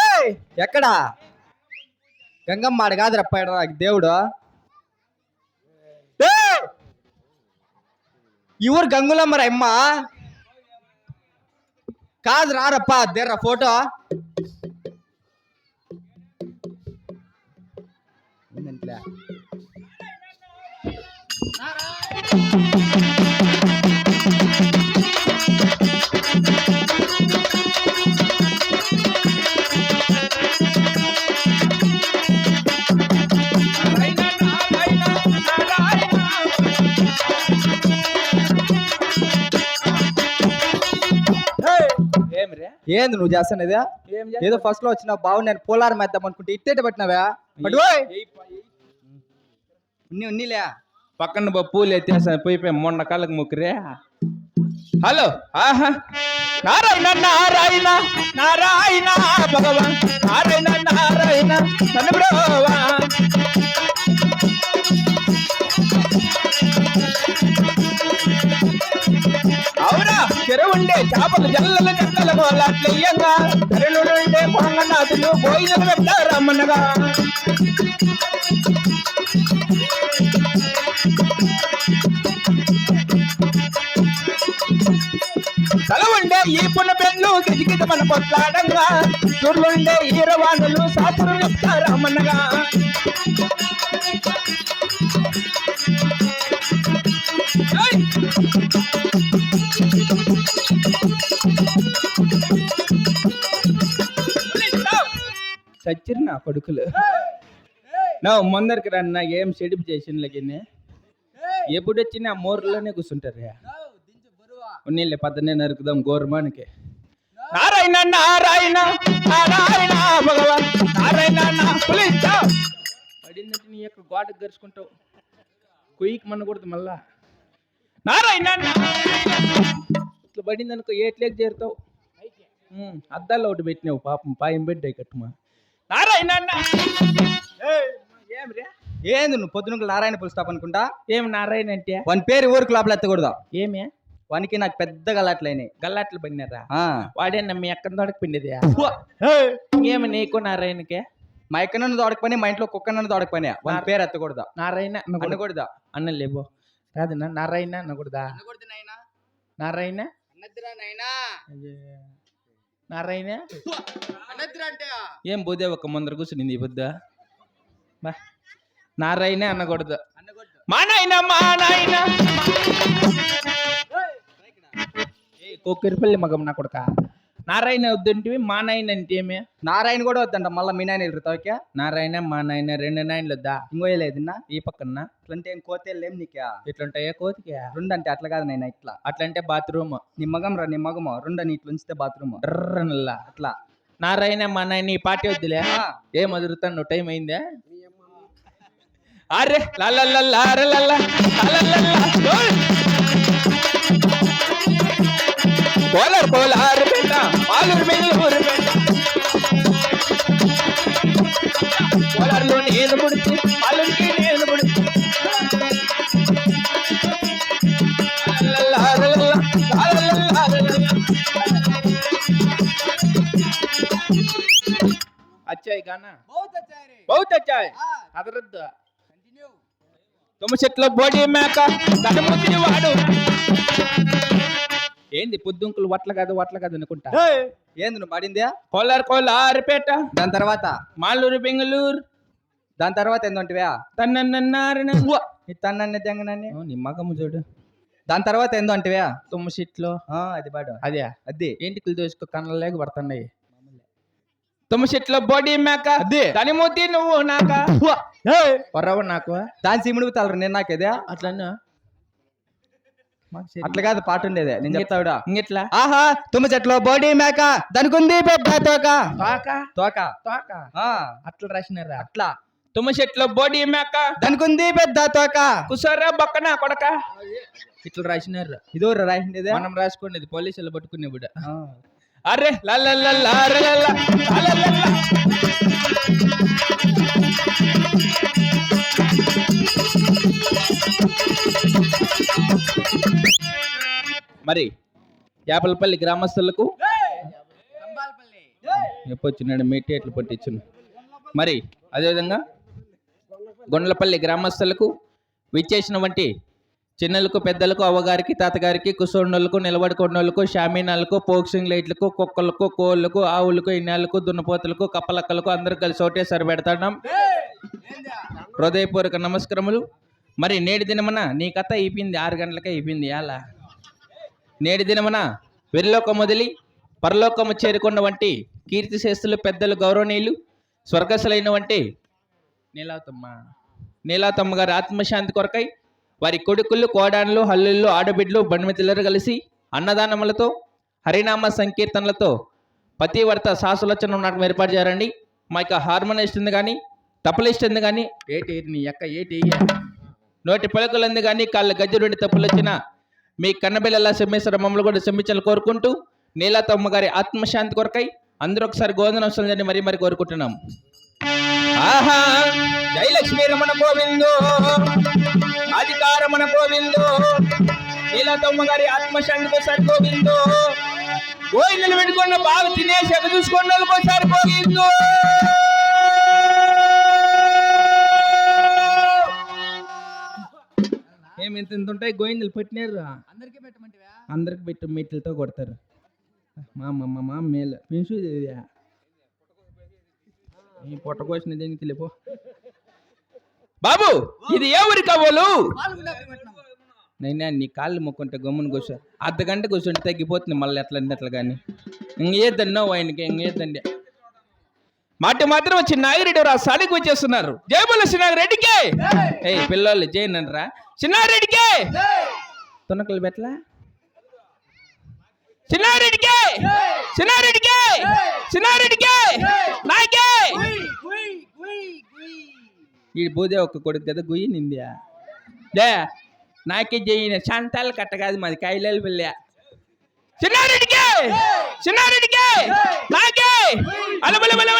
ఏయ్, ఎక్కడా? గంగమ్మ కాదు రప్పాడు దేవుడు. ఎవరు ఊరు గంగులమ్మరా అమ్మ కాదు రారప్ప దేర్రా ఫోటో ఉందంట్లే. ఏంది నువ్వు చేస్తానది ఏం ఏదో ఫస్ట్లో వచ్చిన బావు నేను పోలారం వేద్దాం అనుకుంటే ఇట్టేట పట్టినావా? ఉన్ని ఉన్నిలే పక్కన బా పూలు ఎత్తేసా పోయి పోయి మొన్న కాళ్ళకి ముక్కురే. హలో ఆహా. నారాయణ నారాయణ నారాయణ భగవాన్. నారాయణ నారాయణ చేపలు జల్లల చెక్కల గోలాట్లయ్యంగా. కరెలుండే పొంగనాథులు భోజనం పెట్టారమ్మనగా తలవుండే ఈ పున్న పెళ్ళు గిజిగిజ మన పొట్లాడంగా. చుర్లుండే ఈరవాణులు సాపురు చెప్తారమ్మనగా చచ్చిరు నా కొడుకులు. నా ముందరికి రన్న ఏం సెడిపు చేసిన ఎప్పుడు వచ్చినా మోర్లోనే కూర్చుంటారు నీళ్ళే పద్దనే నరుకుదాం గోర్మానికి. నారాయణ నారాయణ నారాయణ భగవాన్. నారాయణ నా పడిందంటే నీ యొక్క గోడకు గరుచుకుంటావు. కుయ్యికి మనకూడదు మళ్ళా. నారాయణ. ఇట్లా పడింది అనుకో ఏట్లేకి చేరుతావు? అద్దాలు ఒకటి పెట్టినావు పాపం పాయం బిడ్డ కట్టుమా. నారాయణ ఏంది నువ్వు పొద్దున నారాయణ పుల్ స్టాప్ అనుకుంటా? ఏం నారాయణ అంటే? వన్ పేరు ఊరికి లోపల ఎత్తకూడదు? ఏమే? వానికి నాకు పెద్దగా అలట్లయినాయి గల్లాట్లు పడినారా? ఆ. వాడే నమ్మి ఎక్కడ దొడక పిండిది ఏమి నీకు నారాయణకే? మా ఎక్క నన్ను దొడక పని మా ఇంట్లో కుక్క నన్ను దొడక పని వన్ పేరు ఎత్తకూడదు? నారాయణ అనకూడదు. అన్న లేబో కాదన్నా నారాయణ అనకూడదా? నారాయణ? నారాయణ? ఏం పోదే ఒక ముందర కూర్చునింది ఈ బుద్ధ బా. నారాయణ అనకూడదు మా నాయన మా నాయన ఏ కొక్కిరిపల్లి మగం నా కొడుక? నారాయణ వద్దంటివి మా నాయన అంటే ఏమే? నారాయణ కూడా వద్దంట మళ్ళీ మీ నాయన ఎదురుతావుకే నారాయణ మా నాయన రెండు నాయనలు వద్దా? ఇంకో లేదన్నా ఈ పక్కన. ఇట్లంటే ఏం కోతేళ్ళు నీకే? ఇట్లుంటాయా కోతికి. రెండు అంటే అట్లా కాదు నేను ఇట్లా. అట్లంటే బాత్రూమ్. నీ మగం రా నీ మగము. రెండు అని ఇట్లా ఉంచితే బాత్రూమ్. డ్రన్నల్లా అట్లా. నారాయణ మా నాయన ఈ పార్టీ వద్దులే. ఏం వదులుతాను టైం అయిందా? అరే లల్లల్లల్లా, అరే లల్ల, ఓయ్! కోలార్ కోలార్ పెట్ట పాలూరు బెంగళూరు పెట్ట కోలార్లో నేను పుడిచి పాలూరుకి నేను పుడిచి లల్లల్లా, అరే లల్ల, లల్లల్లల్లా, అరే లల్ల. अच्छा है गाना बहुत अच्छा है అదరద్ద తుమ్మ చెట్ల బోడి మేక తడముద్ది వాడు ఏంది పొద్దుంకులు వట్ల కాదు వట్ల కాదు అనుకుంటా? ఏంది నువ్వు పడిందే? కోలార్ కోలారిపేట దాని తర్వాత? మాలూరు బెంగళూరు. దాని తర్వాత ఏందంటివా? తన్నన్నారన నీ తన్నన్ని తెంగనని నీ మగము చూడు. దాని తర్వాత ఏందో అంటివా తుమ్మ చెట్లు ఆ, అది పాడు. అదే. అది. ఏంటికలు దోసుకో కళ్ళ లేక పడుతున్నాయి. తుమ్మ చెట్ల బోడి మేక. అదే. దాని మూతి నువ్వు నాక. పొరవ నాకు. దాని సిముడు తాలరు నేను నాకేదే? అట్లన్నా? అట్లా కాదు పాట ఉండేదే. నేను చెప్తావుడా? ఇంకెట్లా? ఆహా తుమ్మ చెట్లో బోడీ మేక దానికుంది పెద్ద తోక. తోక? తోక. తోక? అట్లా రాసినారా? అట్లా. తుమ్మ చెట్లో బోడి మేక దానికి ఉంది పెద్ద తోక. కుసరా బక్కన కొడక. ఇట్లా రాసినారు. ఇదో రాసిండేదే. మనం రాసుకోండి పోలీసులు పట్టుకునే బిడ్డ. అరే లల్లల్లల్లా, అరే లల్ల, మరి యాపలపల్లి గ్రామస్తులకు ఎప్పొచ్చినాడు మేటేట్లు పట్టించును. మరి అదేవిధంగా గొండ్లపల్లి గ్రామస్తులకు విచ్చేసిన వంటి చిన్నలకు పెద్దలకు అవ్వగారికి తాతగారికి కుసోండోళ్ళకు నిలబడుకోండోళ్ళకు షామీనాలకు పోక్సింగ్ లైట్లకు కుక్కలకు కోళ్ళకు ఆవులకు ఇన్నాళ్ళకు దున్నపోతులకు కప్పలక్కలకు అందరూ కలిసి ఒకటేసారి పెడతాం హృదయపూర్వక నమస్కారములు. మరి నేటి దినమున నీ కథ అయిపోయింది ఆరు గంటలకే అయిపోయింది ఎలా నేటి దినమున వెరిలోకం వదిలి పరలోకము చేరుకున్న వంటి కీర్తిశేస్తులు పెద్దలు గౌరవనీయులు స్వర్గస్థులైన వంటి నీలాతమ్మ. నీలాతమ్మ గారి ఆత్మశాంతి కొరకై వారి కొడుకులు కోడాన్లు హల్లుళ్ళు ఆడబిడ్లు బండిమితులరు కలిసి అన్నదానములతో హరినామ సంకీర్తనలతో పతివర్త సాసులచన నాటకం ఏర్పాటు చేయారండి మా యొక్క హార్మోనిస్ట్ ఉంది కానీ తప్పులిస్ట్ ఉంది కానీ ఏటి నీ యొక్క ఏటి నోటి పలుకులంది కానీ కాళ్ళ గజ్జు రెండు తప్పులు వచ్చిన మీ కన్నబిల్లలా సెమ్మేశ్వర మమ్మల్ని కూడా సెమ్మించాలని కోరుకుంటూ నీలాతమ్మ గారి ఆత్మశాంతి కొరకై అందరూ ఒకసారి గోధన వస్తుందని మరీ మరి కోరుకుంటున్నాం. ఆహా! జయలక్ష్మి రమణ గోవిందో! అధికారమణ గోవిందో! నీలాతమ్మ గారి ఆత్మశాంతి ఒకసారి గోవిందో! గోవిందులు పెట్టుకున్న బాగా తినేసి ఎగ చూసుకున్న ఒకసారి గోవిందో ఏమి ఇంత ఇంత ఉంటాయి? గోవిందులు పెట్టినారు అందరికీ పెట్టమంటివా? అందరికి పెట్టి మెట్లతో కొడతారు. మా మా మా మేలు. ఇదియా. ఈ పొట్ట కోసిన దేనికి లేపో బాబు ఇది ఏ ఊరి కబోలు నైనా నీ కాళ్ళు మొక్కుంటే గమ్మున కూర్చో. అర్ధ గంట కూర్చుంటే తగ్గిపోతుంది మళ్ళీ ఎట్లా అంటే అట్లా కానీ ఇంకేద్దన్నో ఆయనకి ఇంకేద్దండి మాట మాత్రం వచ్చి నాగిరెడ్డి రా సాడికి వచ్చేస్తున్నారు జయబుల సినారెడ్డికే ఏ పిల్లలు జయనరా చిన్నారెడ్డికే! తునకలు పెట్టలా? చిన్నారెడ్డికే! చిన్నారెడ్డికే! చిన్నారెడ్డికే! నాకే ఈ బూదే ఒక్క కొడుకు కదా గుయ్యి నిందా లే! నాకే జయిన శాంతాలు కట్ట కాదు మాది కాయలాలు పిల్ల చిన్నారెడ్డికే! చిన్నారెడ్డికే! నాకే అలబల బల